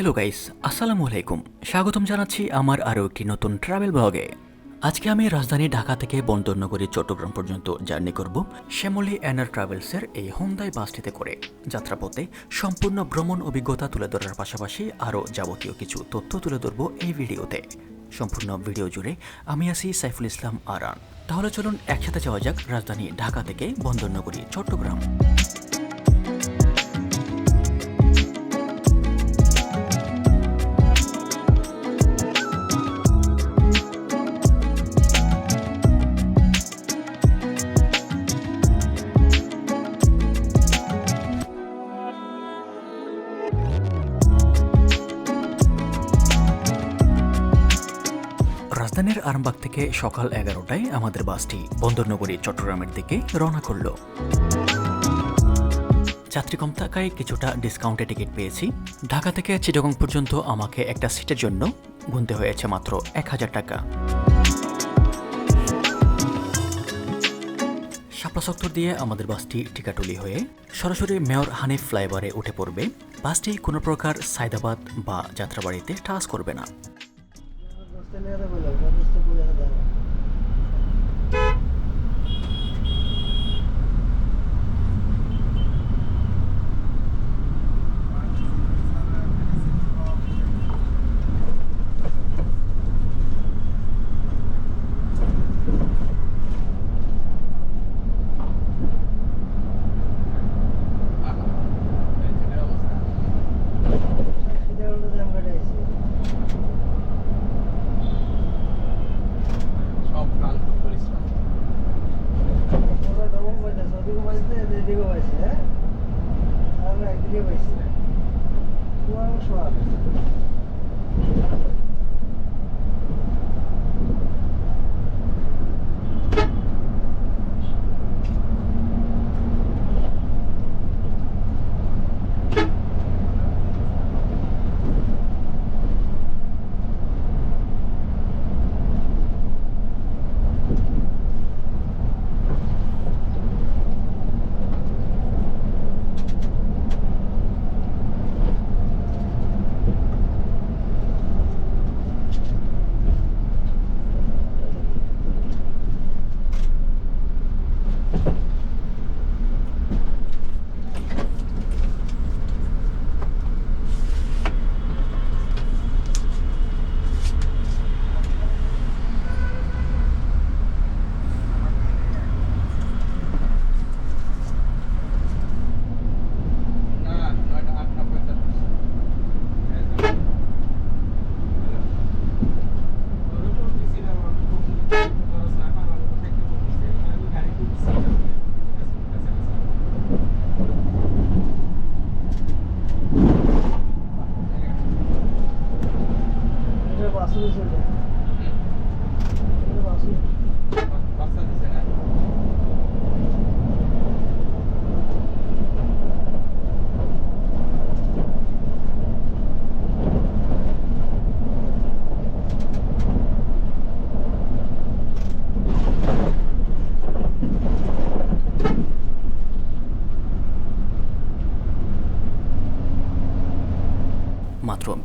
Hello guys আসসালামু আলাইকুম। স্বাগতম জানাচ্ছি আমার আরও একটি নতুন ট্রাভেল ব্লগে আজকে আমি রাজধানী ঢাকা থেকে বন্দরনগরী, চট্টগ্রাম পর্যন্ত জার্নি করব শ্যামলী অ্যানার ট্রাভেলসের এই হোন্দাই বাসটিতে করে। যাত্রাপথে সম্পূর্ণ ভ্রমণ অভিজ্ঞতা তুলে ধরার পাশাপাশি আরও যাবতীয় কিছু তথ্য তুলে ধরব এই ভিডিওতে। সম্পূর্ণ ভিডিও জুড়ে আমি আছি সাইফুল ইসলাম আরান। তাহলে চলুন একসাথে যাওয়া যাক রাজধানী ঢাকা থেকে বন্দরনগরী, চট্টগ্রাম। রাজধানীর আরামবাগ থেকে সকাল এগারোটায় আমাদের বাসটি বন্দরনগরী, চট্টগ্রামের দিকে রওনা করল। যাত্রী কম থাকায় কিছুটা ডিসকাউন্টে টিকিট পেয়েছি। ঢাকা থেকে চিটাগং পর্যন্ত আমাকে একটা সিটের জন্য গুনতে হয়েছে মাত্র এক হাজার টাকা। শাপলা সেক্টর দিয়ে আমাদের বাসটি টিকাটুলি হয়ে সরাসরি মেয়র হানিফ ফ্লাইওভারে উঠে পড়বে। বাসটি কোনো প্রকার সায়দাবাদ বা যাত্রাবাড়িতে টাচ করবে না। Tenere mo lang. Gusto ko yan.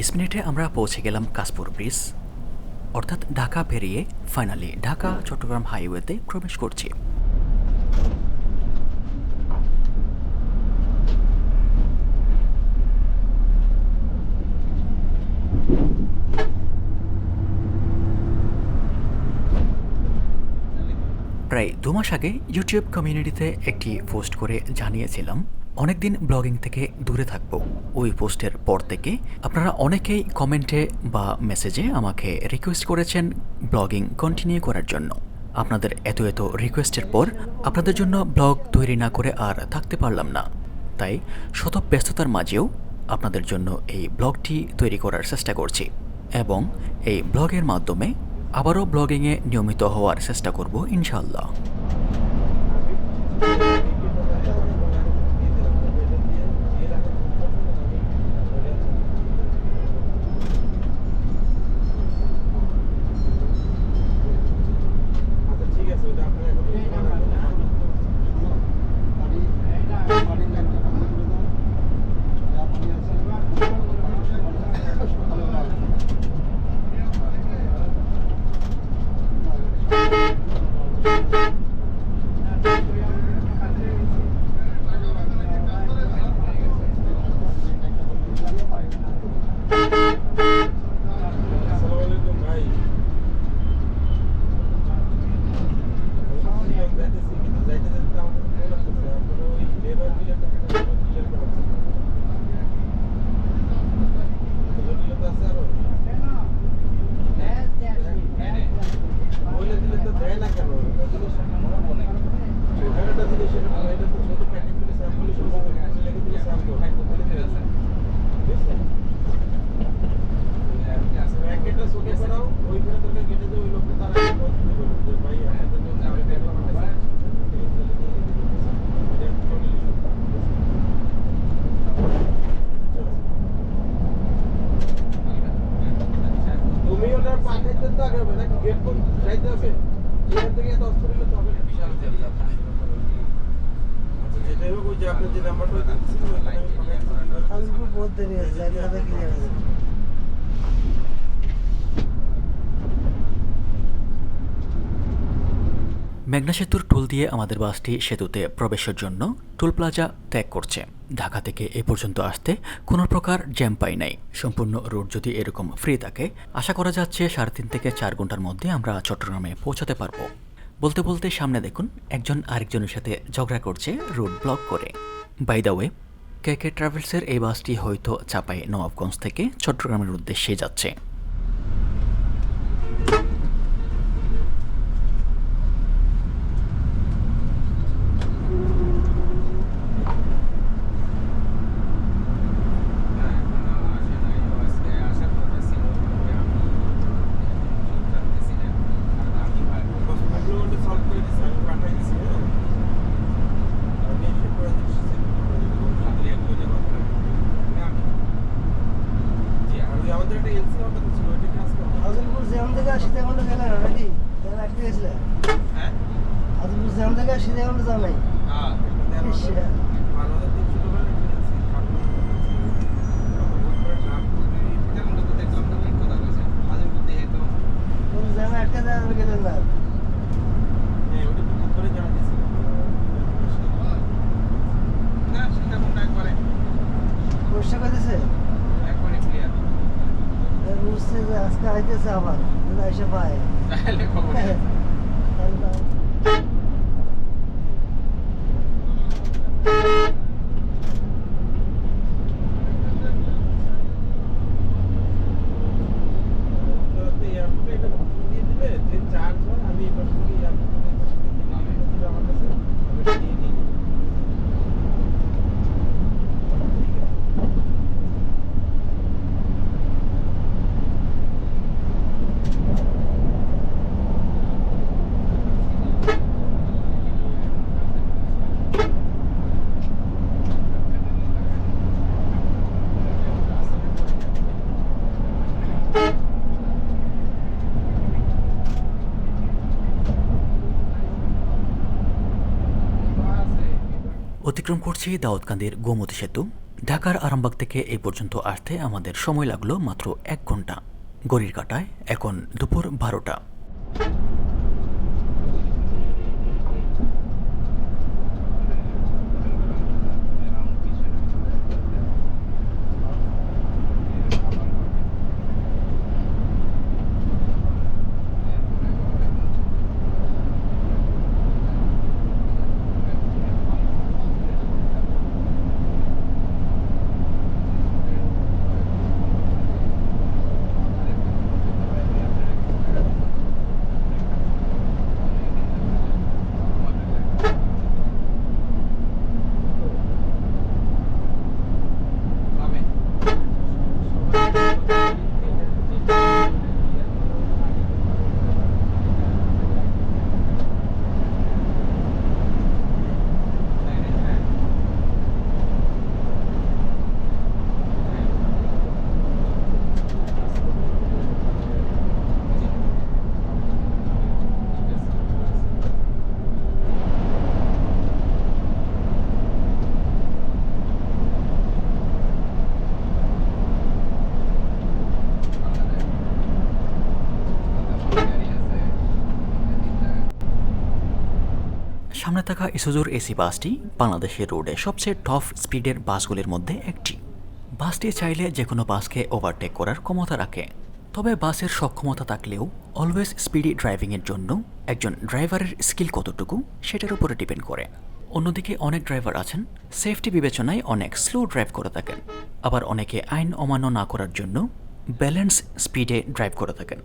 বিশ মিনিটে আমরা পৌঁছে গেলাম কাশপুর ব্রিজ। অর্থাৎ ঢাকা পেরিয়ে ফাইনালি ঢাকা, চট্টগ্রাম হাইওয়েতে প্রবেশ করছি। প্রায় দু মাস আগে ইউটিউব কমিউনিটিতে একটি পোস্ট করে জানিয়েছিলাম অনেকদিন ব্লগিং থেকে দূরে থাকব। ওই পোস্টের পর থেকে আপনারা অনেকেই কমেন্টে বা মেসেজে আমাকে রিকোয়েস্ট করেছেন ব্লগিং কন্টিনিউ করার জন্য। আপনাদের এত এত রিকোয়েস্টের পর আপনাদের জন্য ব্লগ তৈরি না করে আর থাকতে পারলাম না। তাই শত ব্যস্ততার মাঝেও আপনাদের জন্য এই ব্লগটি তৈরি করার চেষ্টা করছি এবং এই ব্লগের মাধ্যমে আবারও ব্লগিংয়ে নিয়মিত হওয়ার চেষ্টা করব ইনশাল্লাহ আচ্ছা ঠিক আছে ওটা আপনার এখন গেট পর্যন্ত যাইতে হবে এখান থেকে এত অস্ত্র নিলে তো হবে না বিশাল আচ্ছা যেটাই হোক ওই যে আপনি যে নাম্বারটা আমি বহুত দেরি মেঘনা সেতুর টোল দিয়ে আমাদের বাসটি সেতুতে প্রবেশের জন্য টোল প্লাজা ত্যাগ করছে। ঢাকা থেকে এ পর্যন্ত আসতে কোনো প্রকার জ্যাম পাই নাই। সম্পূর্ণ রোড যদি এরকম ফ্রি থাকে আশা করা যাচ্ছে সাড়ে তিন থেকে চার ঘণ্টার মধ্যে আমরা চট্টগ্রামে পৌঁছাতে পারব। বলতে বলতে সামনে দেখুন, একজন আরেকজনের সাথে ঝগড়া করছে রোড ব্লক করে। By the way K K ট্রাভেলসের এই বাসটি হয়তো চাপাই নবাবগঞ্জ থেকে চট্টগ্রামের উদ্দেশ্যে যাচ্ছে না এখনও আসে নাই ও আজকে আসার কথা ছিল তবে আমি জানতেছি না কারণ আমি আপনি ওটা সলভ করে দিচ্ছি আমি পাঠাই দিচ্ছি হ্যাঁ আমি এসে করে দিচ্ছি আপনি একটু যে কথা না আমি জি আর ওই আমাদের একটা এলসি অর্ডার ছিল ওইটা কাজ করতে হাজিরপুর জ্যাম থেকে সীতা ঘণ্টা গেলেন না নাকি তাহলে আটকে গেছিলেন হ্যাঁ হাজিরপুর জ্যাম থেকে সীতা ঘণ্টা যাও নাই হ্যাঁ এটা ইস, তেরো আমাদের দিন ছিল বলে একটা এলসি কাটলো নাম করবি তেমন তো দেখলাম না ঠিক কথা বলছেন মাঝে মধ্যে একদম কোন জ্যামে আটকে যায় আর গেলেন না হ্যাঁ ওটা তো করে জানা দিয়েছিল না সেটা কোনটা একবারে পরিষ্কার করে দিছে একবারে ক্লিয়ার বুঝছে যে আজকে আইতেছে আবার যদি এসে পায় তাহলে খবর নেই। তাহলে তো- তো তো এয়ারপোর্টে এটা দিয়ে দিলে যে চার্জ হয় আমি এবার থেকে এয়ারপোর্টে দিলে আমার কাছে আমি এটা নিয়ে নিই ঠিক আছে অতিক্রম করছি দাউদকান্দির গোমতী সেতু। ঢাকার আরামবাগ থেকে এ পর্যন্ত আসতে আমাদের সময় লাগল মাত্র এক ঘণ্টা। গড়ির কাটায় এখন দুপুর বারোটা। থাকা ইসুজুর এসি বাসটি বাংলাদেশের রোডে সবচেয়ে টপ স্পিডের বাসগুলির মধ্যে একটি। বাসটি চাইলে যে কোনো বাসকে ওভারটেক করার ক্ষমতা রাখে। তবে বাসের সক্ষমতা থাকলেও অলওয়েজ স্পিডি ড্রাইভিংয়ের জন্য একজন ড্রাইভারের স্কিল কতটুকু সেটার উপরে ডিপেন্ড করে। অন্যদিকে অনেক ড্রাইভার আছেন সেফটি বিবেচনায় অনেক স্লো ড্রাইভ করে থাকেন। আবার অনেকে আইন অমান্য না করার জন্য ব্যালেন্স স্পিডে ড্রাইভ করে থাকেন।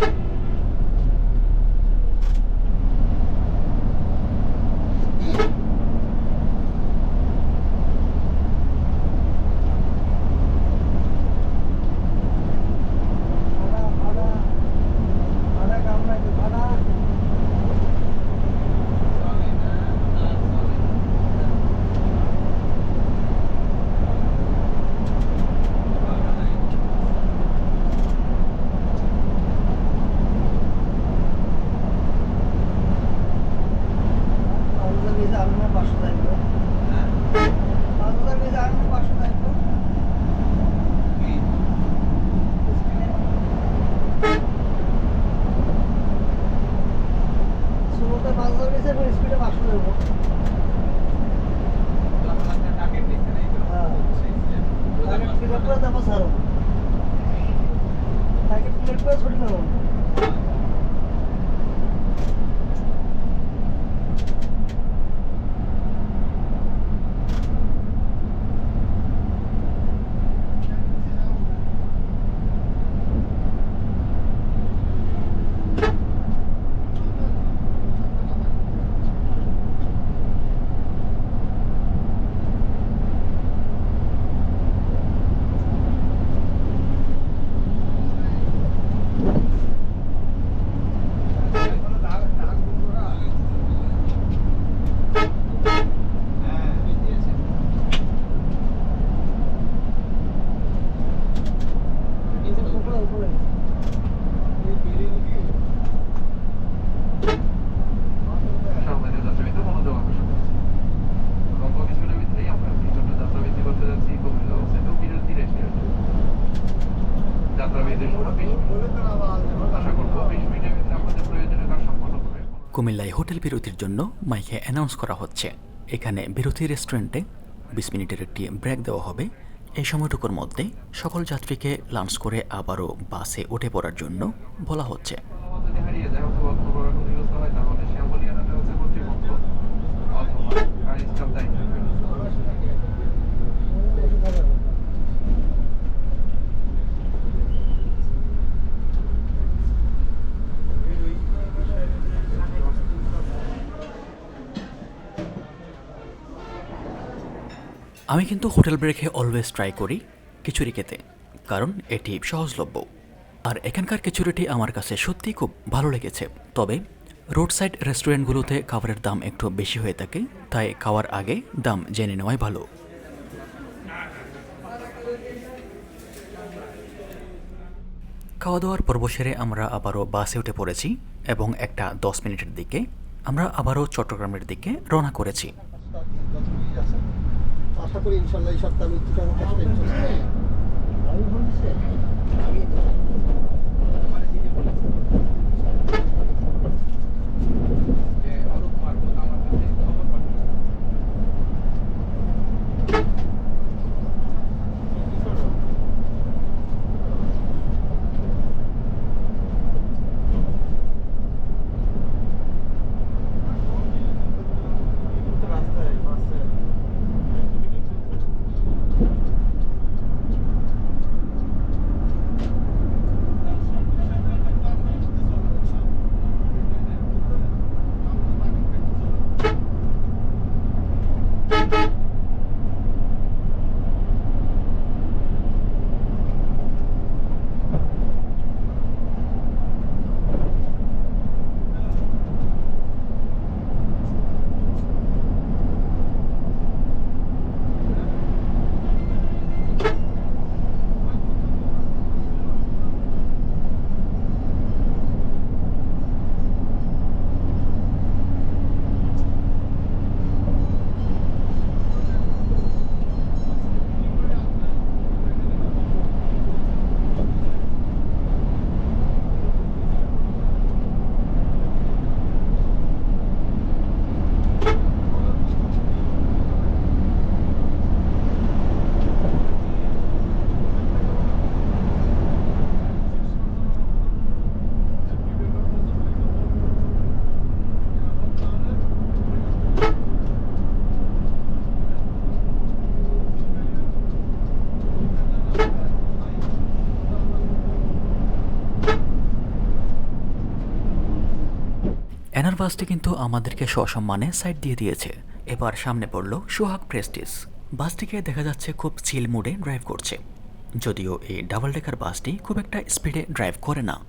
you. ক্লিয়ার করে তারপর ছাড়ো টার্গেট ক্লিয়ার করে ছুটি নেব উপরে উপরে সম্মানিত যাত্রীবৃন্দ মনোযোগ আকর্ষণ করছি অল্প কিছুক্ষণের ভিতরেই আমরা ছোট্ট যাত্রাবিরতি করতে যাচ্ছি কুমিল্লা অবস্থিত বিরতি রেস্টুরেন্ট যাত্রাবিরতির সময় বিশ মিনিট আশা করব বিশ মিনিটের ভিতরে আপনাদের প্রয়োজনীয় কাজ সম্পন্ন হবে কুমিল্লায় হোটেল বিরতির জন্য মাইকে অ্যানাউন্স করা হচ্ছে। এখানে বিরতি রেস্টুরেন্টে বিশ মিনিটের একটি ব্রেক দেওয়া হবে। এই সময়টুকুর মধ্যে সকল যাত্রীকে লাঞ্চ করে আবারও বাসে উঠে পড়ার জন্য বলা হচ্ছে। আমি কিন্তু হোটেল ব্রেকে অলওয়েজ ট্রাই করি খিচুড়ি খেতে কারণ এটি সহজলভ্য। আর এখানকার খিচুড়িটি আমার কাছে সত্যিই খুব ভালো লেগেছে। তবে রোড সাইড রেস্টুরেন্টগুলোতে খাবারের দাম একটু বেশি হয়ে থাকে, তাই খাওয়ার আগে দাম জেনে নেওয়াই ভালো। খাওয়া দাওয়ার পর্ব সেরে আমরা আবারও বাসে উঠে পড়েছি এবং একটা দশ মিনিটের দিকে আমরা আবারও চট্টগ্রামের দিকে রওনা করেছি। আশা করি ইনশাল্লাহ এই সপ্তাহে আমি বলছি। আমি এনার বাসটি কিন্তু আমাদেরকে সসম্মানে সাইড দিয়ে দিয়েছে। এবার সামনে পড়ল সোহাগ প্রেস্টিস বাসটিকে দেখা যাচ্ছে খুব চিল মুডে ড্রাইভ করছে। যদিও এই ডাবল ডেকার বাসটি খুব একটা স্পিডে ড্রাইভ করে না।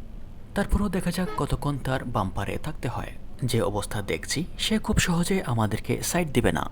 তারপরেও দেখা যাক কতক্ষণ তার বাম্পারে থাকতে হয়। যে অবস্থা দেখছি, সে খুব সহজে আমাদেরকে সাইড দিবে না।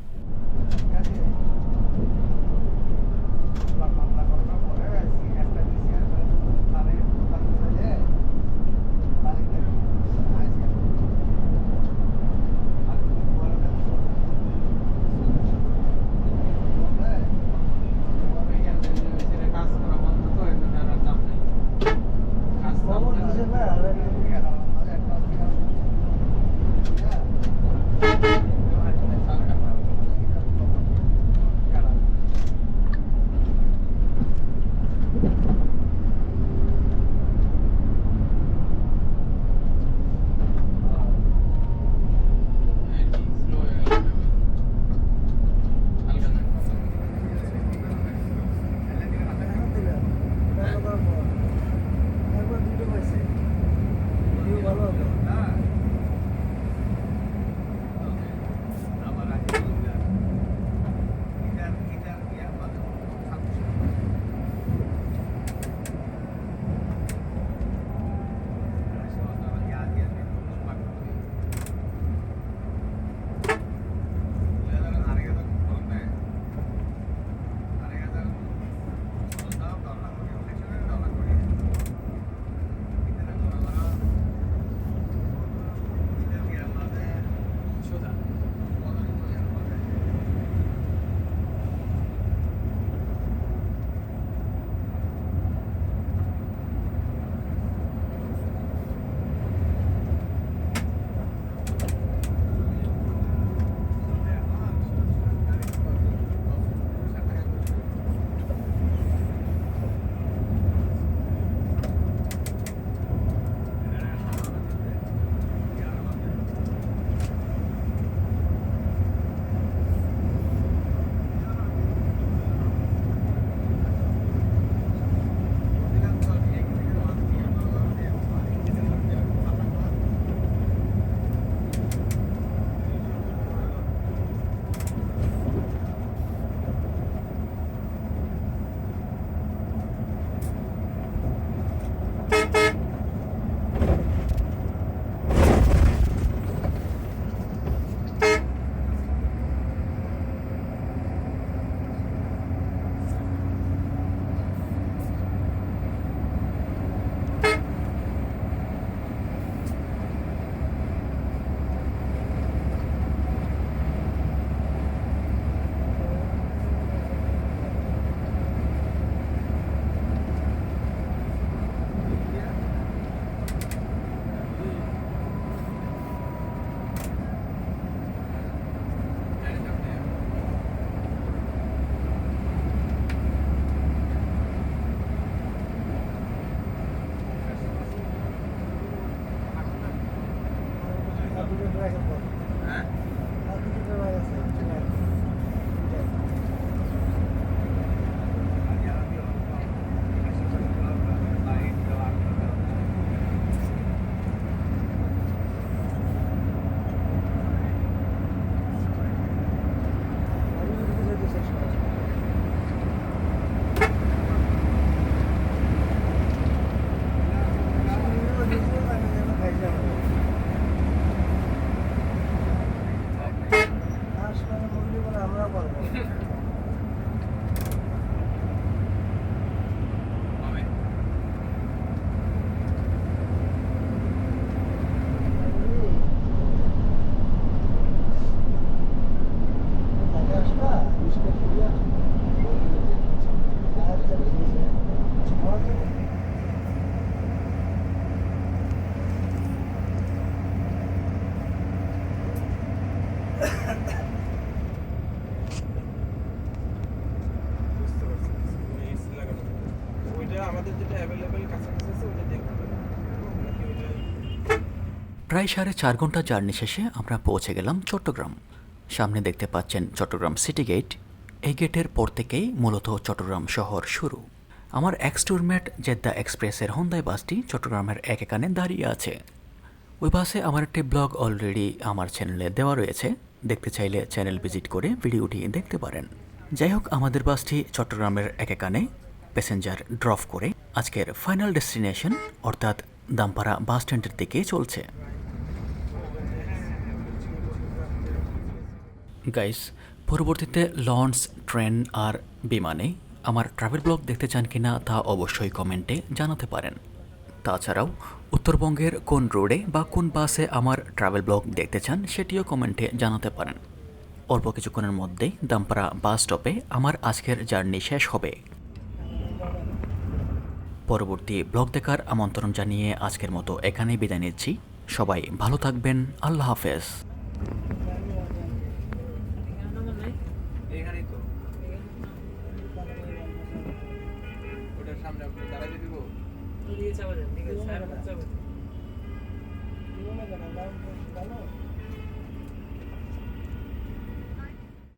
প্রায় সাড়ে চার ঘণ্টা জার্নি শেষে আমরা পৌঁছে গেলাম চট্টগ্রাম। সামনে দেখতে পাচ্ছেন চট্টগ্রাম সিটি গেট। এই গেটের পর থেকেই মূলত চট্টগ্রাম শহর শুরু। আমার এক্স টুরমেট জেদ্দা এক্সপ্রেসের হন্দাই বাসটি চট্টগ্রামের এক একানে দাঁড়িয়ে আছে। ওই বাসে আমার একটি ব্লগ অলরেডি আমার চ্যানেলে দেওয়া রয়েছে। দেখতে চাইলে চ্যানেল ভিজিট করে ভিডিওটি দেখতে পারেন। যাই হোক, আমাদের বাসটি চট্টগ্রামের এক একানে প্যাসেঞ্জার ড্রপ করে আজকের ফাইনাল ডেস্টিনেশন অর্থাৎ দামপাড়া বাস স্ট্যান্ডের দিকে চলছে। গাইস, পরবর্তীতে লঞ্চ, ট্রেন আর বিমানে আমার ট্রাভেল ব্লগ দেখতে চান কিনা তা অবশ্যই কমেন্টে জানাতে পারেন। তাছাড়াও, উত্তরবঙ্গের কোন রোডে বা কোন বাসে আমার ট্রাভেল ব্লগ দেখতে চান সেটিও কমেন্টে জানাতে পারেন। অল্প কিছুক্ষণের মধ্যেই দামপাড়া বাস স্টপে আমার আজকের জার্নি শেষ হবে। পরবর্তী ব্লগ দেখার আমন্ত্রণ জানিয়ে আজকের মতো এখানেই বিদায় নিচ্ছি। সবাই ভালো থাকবেন। আল্লাহ হাফেজ।